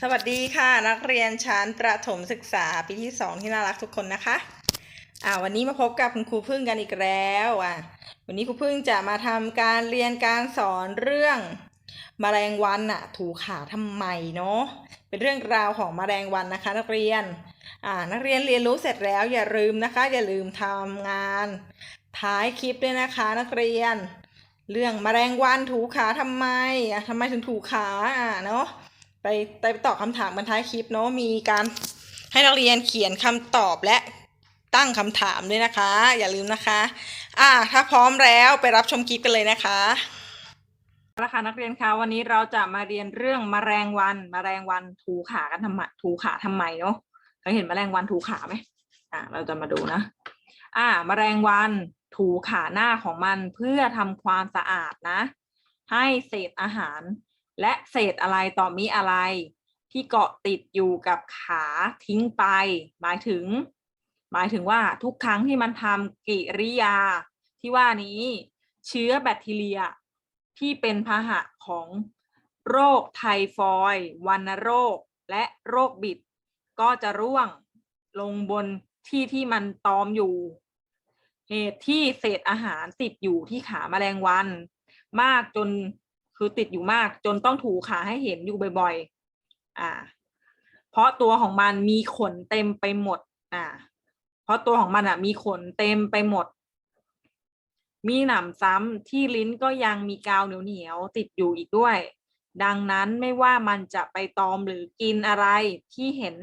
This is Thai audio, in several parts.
สวัสดีค่ะ นักเรียนชั้นประถมศึกษาปีที่สองที่น่ารักทุกคนนะคะอ่าวันนี้มาพบกับคุณครูพึ่งกันอีกแล้วอะวันนี้ครูพึ่งจะมาทำการเรียนการสอนเรื่องมแมลงวันน่ะถูขาทำไมเนาะเป็นเรื่องราวของมแมลงวันนะคะ นักเรียนอ่านักเรียนเรียนรู้เสร็จแล้วอย่าลืมนะคะ อย่าลืมทำงานท้ายคลิปด้วยนะคะ นักเรียน เรื่องมแมลงวันถูขาทำไมอะทำไมถึงถูขาอะเนาะ ไปไปตอบคำถามกันท้ายคลิปเนาะมีการให้นักเรียนเขียนคำตอบและตั้งคำถามด้วยนะคะ อย่าลืมนะคะ อ่า ถ้าพร้อมแล้วไปรับชมคลิปกันเลยนะคะเอาค่ะนักเรียนคะวันนี้เราจะมาเรียนเรื่องแมลงวันแมลงวันถูขากันทำไมถูขาทำไมเนาะเคยเห็นแมลงวันถูขาไหมอ่า เราจะมาดูนะ อ่าแมลงวันถูขาหน้าของมันเพื่อทำความสะอาดนะ ให้เศษอาหาร และเศษอะไรต่อมีอะไร ที่เกาะติดอยู่กับขาทิ้งไป หมายถึง หมายถึงว่าทุกครั้งที่มันทำกิริยา ที่ว่านี้เชื้อแบคทีเรีย ที่เป็นพาหะของโรคไทฟอยด์วัณโรค และโรคบิด ก็จะร่วงลงบนที่ที่มันตอมอยู่ เหตุที่เศษอาหารติดอยู่ที่ขาแมลงวัน มากจน คือติดอยู่มากจนต้องถูขาให้เห็นอยู่บ่อยๆ อ่า เพราะตัวของมันมีขนเต็มไปหมด อ่า เพราะตัวของมันอะ มีขนเต็มไปหมด มีหนำซ้ำที่ลิ้นก็ยังมีกาวเหนียวๆติดอยู่อีกด้วย ดังนั้นไม่ว่ามันจะไปตอมหรือกินอะไรที่เห็น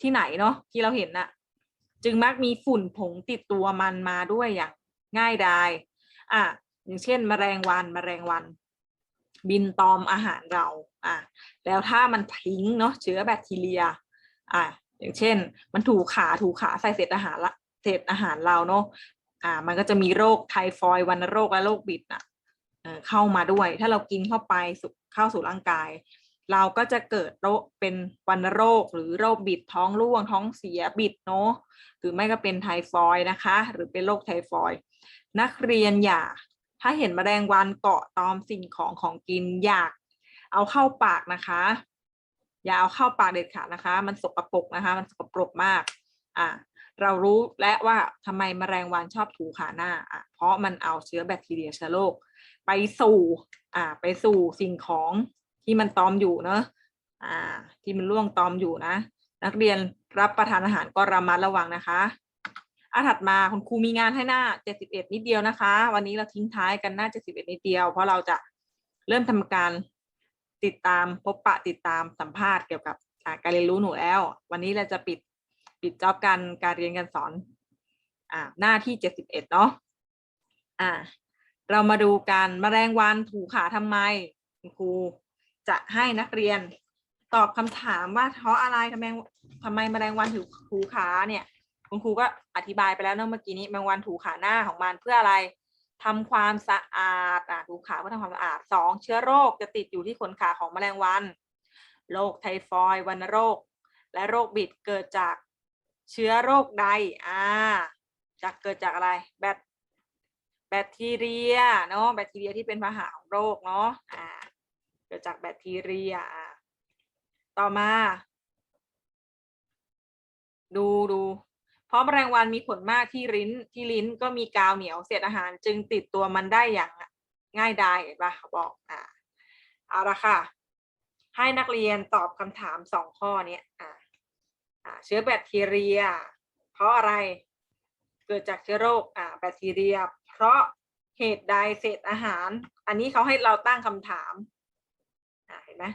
ที่ไหนเนาะที่เราเห็นน่ะ จึงมักมีฝุ่นผงติดตัวมันมาด้วยอย่างง่ายดาย อะอย่างเช่นแมลงวันแมลงวัน บินตอมอาหารเราอะแล้วถ้ามันทิ้งเนาะเชื้อแบคทีเรียอะอย่างเช่น มันถูขาถูขาใส่เศษอาหารละเศษอาหารเราเนาะอ่ามันก็จะมีโรคไทฟอยด์วัณโรคและโรคบิดน่ะเข้ามาด้วย ถ้าเรากินเข้าไปเข้าสู่ร่างกาย เราก็จะเกิดโรคเป็นวัณโรคหรือโรคบิดท้องร่วงท้องเสียบิดเนาะหรือไม่ก็เป็นไทฟอยด์นะคะ หรือเป็นโรคไทฟอยด์นักเรียนอย่า ถ้าเห็นแมลงวันเกาะตอมสิ่งของของกินอยากเอาเข้าปากนะคะ อย่าเอาเข้าปากเด็ดขาดนะคะ มันสกปรกนะคะ มันสกปรกมากอ่าเรารู้และว่าทำไมแมลงวันชอบถูขาหน้าอะเพราะมันเอาเชื้อแบคทีเรียเชื้อโรคไปสู่อ่าไปสู่สิ่งของที่มันตอมอยู่เนอะอ่า ที่มันร่วงตอมอยู่นะ นักเรียนรับประทานอาหารก็ระมัดระวังนะคะ อะถัดมาคุณครูมีงานให้หน้า 71 นิดเดียวนะคะ วันนี้เราทิ้งท้ายกันหน้า 71 นิดเดียว เพราะเราจะเริ่มทำการติดตามพบปะติดตามสัมภาษณ์เกี่ยวกับการเรียนรู้หนูแล้ว วันนี้เราจะปิดปิดจอบการการเรียนการสอนอ่าหน้าที่ 71 เนาะอ่าเรามาดูกันแมลงวันถูขาทำไมคุณครูจะให้นักเรียนตอบคำถามว่าเพราะอะไรทำไมทำไมแมลงวันถูขาเนี่ย คุณครูก็อธิบายไปแล้วเนอะเมื่อกี้นี้แมงวันถูขาหน้าของมันเพื่ออะไรทำความสะอาดอะถูขาเพื่อทำความสะอาดสองเชื้อโรคจะติดอยู่ที่ขนขาของแมลงวันโรคไทฟอยด์วัณโรค และโรคบิดเกิดจากเชื้อโรคใดอ่าจากเกิดจากอะไรแบคแบคทีเรียเนาะแบคทีเรียที่เป็นพาหะของโรคเนาะอ่าเกิดจากแบคทีเรียอะต่อมา ดูดู เพราะแมลงวันมีขนมากที่ลิ้นที่ลิ้นก็มีกาวเหนียวเศษอาหารจึงติดตัวมันได้อย่างง่ายดายเห็นปะบอกอ่าเอาละค่ะ ให้นักเรียนตอบคำถามสองข้อนี้อ่าเชื้อแบคทีเรีย เพราะอะไรเกิดจากเชื้อโรคอ่าแบคทีเรีย เพราะเหตุใดเศษอาหาร อันนี้เขาให้เราตั้งคำถามอ่าเห็นไหม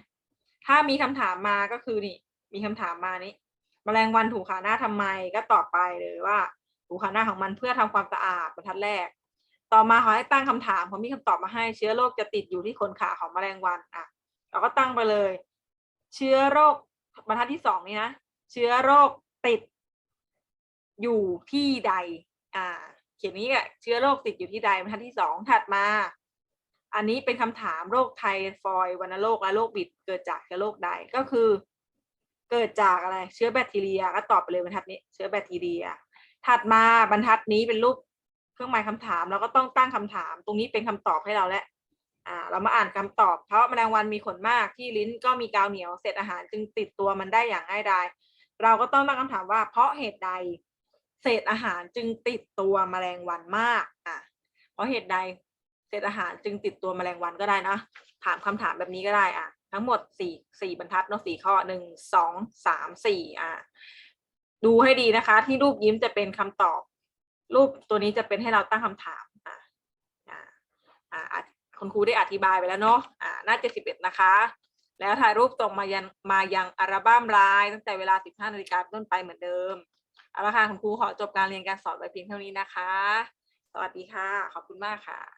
ถ้ามีคำถามมาก็คือนี่ มีคำถามมานี้ แมลงวันถูขาหน้าทำไมก็ตอบไปเลยว่า ถูขาหน้าของมันเพื่อทำความสะอาดบรรทัดแรก ต่อมาขอให้ตั้งคำถามผมมีคำตอบมาให้เชื้อโรคจะติดอยู่ที่ขนขาของแมลงวันอะเราก็ตั้งไปเลย เชื้อโรคบรรทัดที่สองนี้นะเชื้อโรคติด อยู่ที่ใด อ่า เขียนนี้อะเชื้อโรคติดอยู่ที่ใดบรรทัดที่สองถัดมา อันนี้เป็นคำถามโรคไทฟอยด์วัณโรคและโรคบิดเกิดจากเชื้อโรคใดก็คือ เกิดจากอะไรเชื้อแบคทีเรียก็ตอบไปเลยบรรทัดนี้ เชื้อแบคทีเรีย ถัดมาบรรทัดนี้เป็นรูปเครื่องหมายคำถามเราก็ต้องตั้งคำถาม ตรงนี้เป็นคำตอบให้เราแล้วอ่าเรามาอ่านคำตอบ เพราะแมลงวันมีขนมากที่ลิ้นก็มีกาวเหนียวเศษอาหารจึงติดตัวมันได้อย่างง่ายดายเราก็ต้องตั้งคำถามว่า เพราะเหตุใดเศษอาหารจึงติดตัวแมลงวันมากอะเพราะเหตุใดเศษอาหารจึงติดตัวแมลงวันก็ได้นะถามคำถามแบบนี้ก็ได้อะ ทั้งหมดสี่สี่บรรทัดเนาะสี่ข้อหนึ่งสองสามสี่อะดูให้ดีนะคะ ที่รูปยิ้มจะเป็นคำตอบ รูปตัวนี้จะเป็นให้เราตั้งคำถามอะอะอะคุณครูได้อธิบายไปแล้วเนาะอ่าหน้าเจ็ดสิบเอ็ดนะคะ แล้วถ่ายรูปส่งมายังมายังอัลบั้มลน์ตั้งแต่เวลา15นาฬิกาต้นไปเหมือนเดิมเอาละค่ะคุณครูขอจบการเรียนการสอนไว้เพียงเท่านี้นะคะ สวัสดีค่ะ ขอบคุณมากค่ะ